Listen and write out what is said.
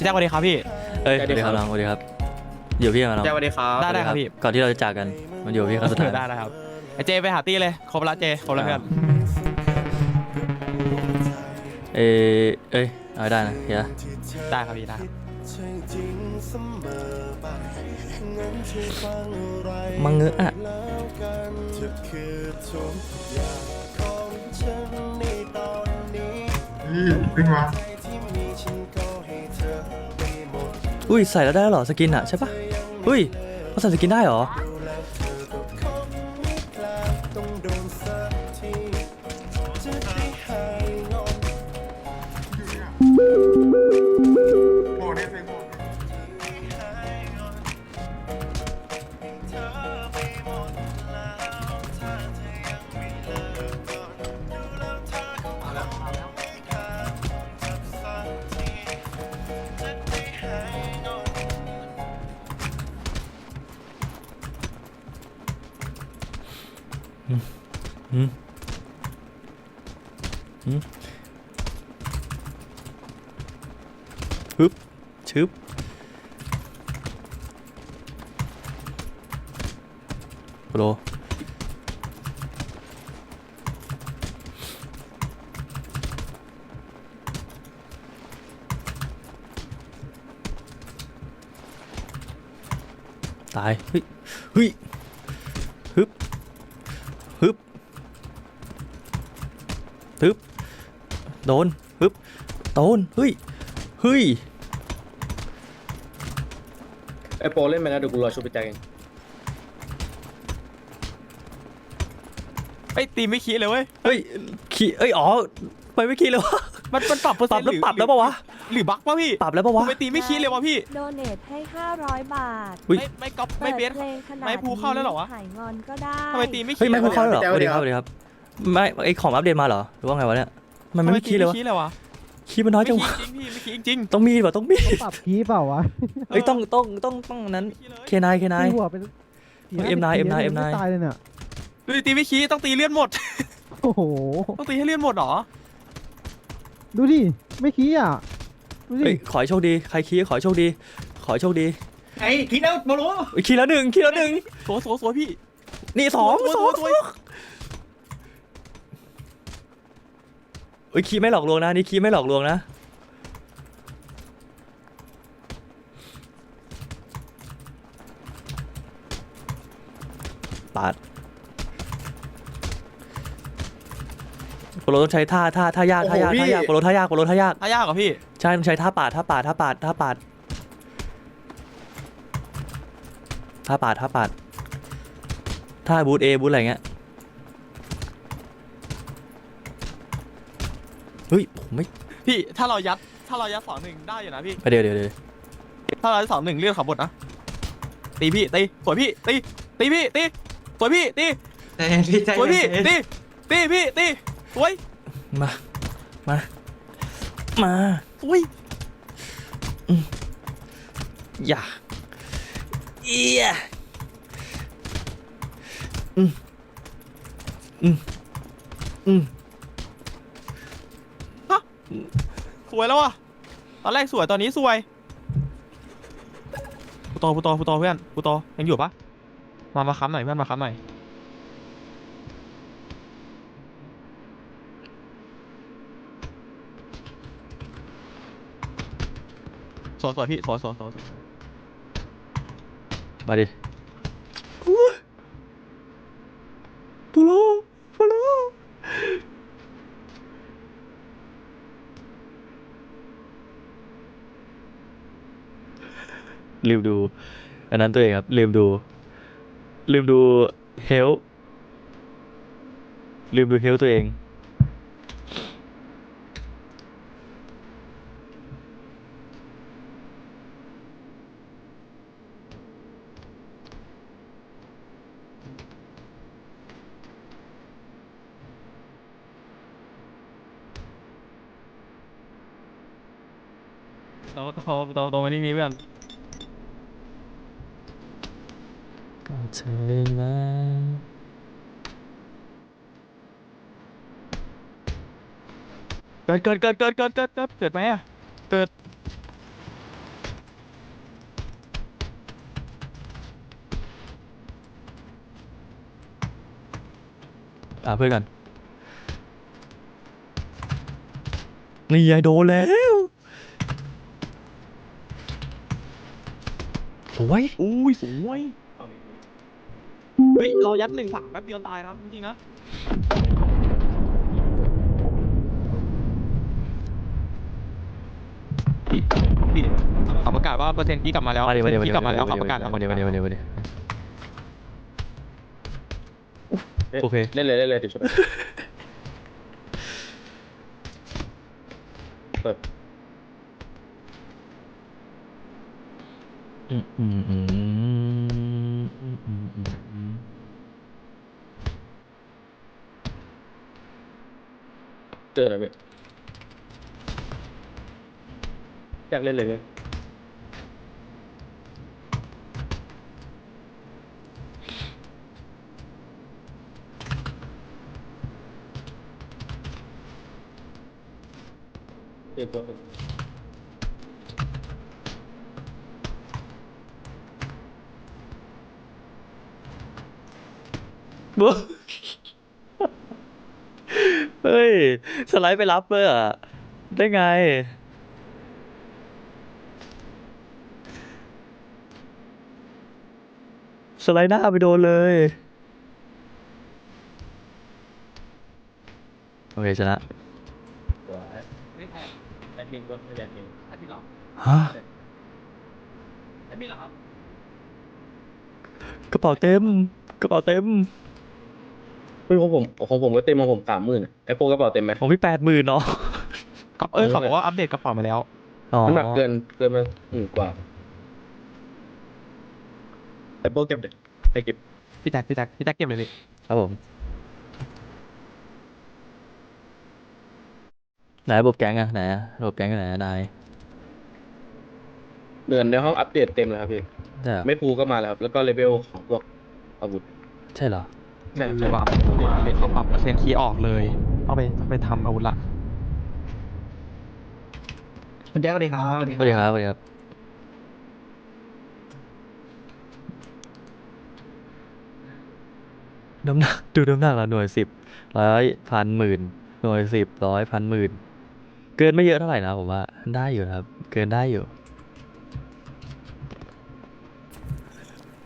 พี่แจ็คสวัสดีครับพี่ เอ้ยสวัสดีครับน้องสวัสดีครับ อยู่พี่มาน้องสวัสดีครับได้ได้ครับพี่ ก่อนที่เราจะจากกัน มันอยู่พี่ครั้งสุดท้ายได้ได้ครับไอเจไปหาตี้เลย ครบแล้วเจ ครบแล้วเพื่อนเอ้ยเอ้ยเอาให้ได้นะเฮียได้ครับพี่ได้ครับมังเงอะอะนี่ขึ้นมา อุ้ยใส่แล้วได้แล้วเหรอสกินอะใช่ปะอุ้ยเขาใส่สกินได้เหรอ อืมฮึบชึบโป ฮึบโดนฮึบโดนเฮ้ยเฮ้ยไอโปเล่นไปนะเดี๋ยวกูรอชูไปแจ็คเองไอยตีไม่คิดเลยเว้ย เฮ้ยขี่เอ้ยอ๋อไปไม่ขี่เลยวะมันมันปรับเปอร์ปเซ็รันบต์แล้วหรือปรับแล้วปะวะหรือบั๊กปะพี่ปรับแล้วปะผมวะ ไปตีไม่คิดเลยวะพี่ โดเนทให้ 500 บาทอุ๊ย ไม่ไม่ก๊อปไม่เบส ปิดเพลงขนาดไม่ภูเข้าแล้วเหรอวะหายงอนก็ได้ ทำไมตีไม่คิดเฮ้ยไม่พูดเข้าเลยเหรอเดี๋สยววัสดีเดี๋คยวรับสวัสดีครับ ไม่ไอของอัปเดตมาเหรอหรือว่าไงวะเนี่ยมันไม่ขี่เลยวะไม่คิดเลยวะขี่มันน้อยจังไม่วะคิดจริงพี่ไม่คิดจริงต้องมีว่ะต้องมีปรับคีย์เปล่าวะเอ้ยต้องต้องต้องต้องนั้นไม่คิดเลยเคนายเคนายตีหัวเป็นเอ็มนายเอ็มนายเอ็มนายไตายเลยเนี่ยดูดิตีไม่คิดต้องตีเลื่อนหมดโอ้โหต้องตีให้เลื่อนหมดเหรอดูดิไม่คีย์อะดูดิเฮ้ยขอให้โชคดีใครขี่ขอให้โชคดี ขอให้โชคดีไอ้คิดแล้วมารู้เฮ้ยขี่แล้วหนึ่งขี่แล้วหนึ่งสวยสวยสวยพี่นี่สองสวยสอง สวย เอ้ยคีไม่หลอกลวงนะนี่คีไม่หลอกลวงนะปาดโปโลต้องใช้ท่าท่าท่ายากท่ายากท่ายากโปโลท่ายากโปโลท่ายากถ้ายากเหรอพี่ ใช่ต้องใช้ท่าปาดท่าปาดท่าปาดท่าปาดท่าปาดท่าปาดท่าบูทเอบูทอะไรเงี้ย เฮ้ยผมไม่พี่ถ้าเรายัดถ้าเรายัดสองหนึ่งได้อยู่นะพี่ เดี๋ยวเดี๋ยวเดี๋ยวถ้าเรายัดสองหนึ่งเลือกขับบทนะตีพี่ตีสวยพี่ตีตีพี่ตีสวยพี่ตีใจเย็นพี่ใจสวยเย็พี่นตีตีพี่ตีสวยมา มา มาสวยอย่าเอียอืมอืมอืม สวยแล้วอะ ตอนแรกสวยตอนนี้สวยปูโตปูโตปูโตเพื่อนปูโตยังอยู่ปะมามาค้ำหน่อยเพื่อนมาค้ำหน่อยสวยสวยพี่สวยสวยสวยสวยมาดิปูโลปูโล ลืมดู อันนั้นตัวเองครับ ลืมดู ลืมดูเฮลลืมดูเฮลตัวเองโตโตโตโตมานี่นี่เพื่อน เธอมากิดเกิดเกิดเกิดเกิดเกิดเกิดเกิดไหมอะเกิดอ่าเพื่อนกันนี่ไงโดนแล้วสวยอุ้ยสวย ฮ้ยเรายัดหนึ่งสามแป๊บเดียวตายครับจริงๆนะพี่พี่เขาประกาศว่าเปอร์เซ็นต์กี้กลับมาแล้วมาดิมาดิเปอร์เซ็นต์กี้กลับมาแล้วเขาประกาศแล้วมาดิมาดิมาดิมาดิโอเคเล่นเลยเล่นเลยเดี๋ยวช่วยเปิดอืมอืมอืมอืมอืม อืมอืมเจออะไรพี่อยากเล่นเลยพี่เดี๋ยวตัวบุ๊ เฮ้ย สไลด์ไปรับเลยอะ ได้ไง สไลด์หน้าไปโดนเลย โอเค ชนะตัวไม่แพ้แอดมินก็ไม่แอดมินให้พี่หรอฮะให้พี่หรอครับ กระเป๋าเต็ม กระเป๋าเต็ม เฮ้ยของผมของผมก็เต็มของผมสามหมื่นไอโปรกระเป๋าเต็มไหมของพี่แปดหมื่นเนาะก็เออเขาบอกว่าอัปเดตกระเป๋ามาแล้วอ๋อน้ำหนักเกินเกินมาหมื่นกว่าไอโปรเก็บเด็กไปเก็บพี่แท็กพี่แท็กพี่แท็กเก็บเลยพี่ครับผมไหนระบบแก๊งอะไหนอะระบบแก๊งอยู่ไหนอะนายเดือนในห้องอัปเดตเต็มเลยครับพี่ใช่เหรอไม่พูก็มาแล้วครับแล้วก็เลเวลของพวกอาวุธใช่เหรอ ใช่ใช่ว่าเป็นเขาปรับเปอร์เซ็นต์คีย์ออกเลย เอาไปเอาไปทำอาวุธละคุณแจ๊คสวัสดีครับสวัสดีสวัสดีครับสวัสดีครับ น้ำหนักดูน้ำหนักละหน่วยสิบร้อยพันหมื่นหน่วยสิบร้อยพันหมื่นเกินไม่เยอะเท่าไหร่นะผมว่า ได้อยู่นะครับ เกินได้อยู่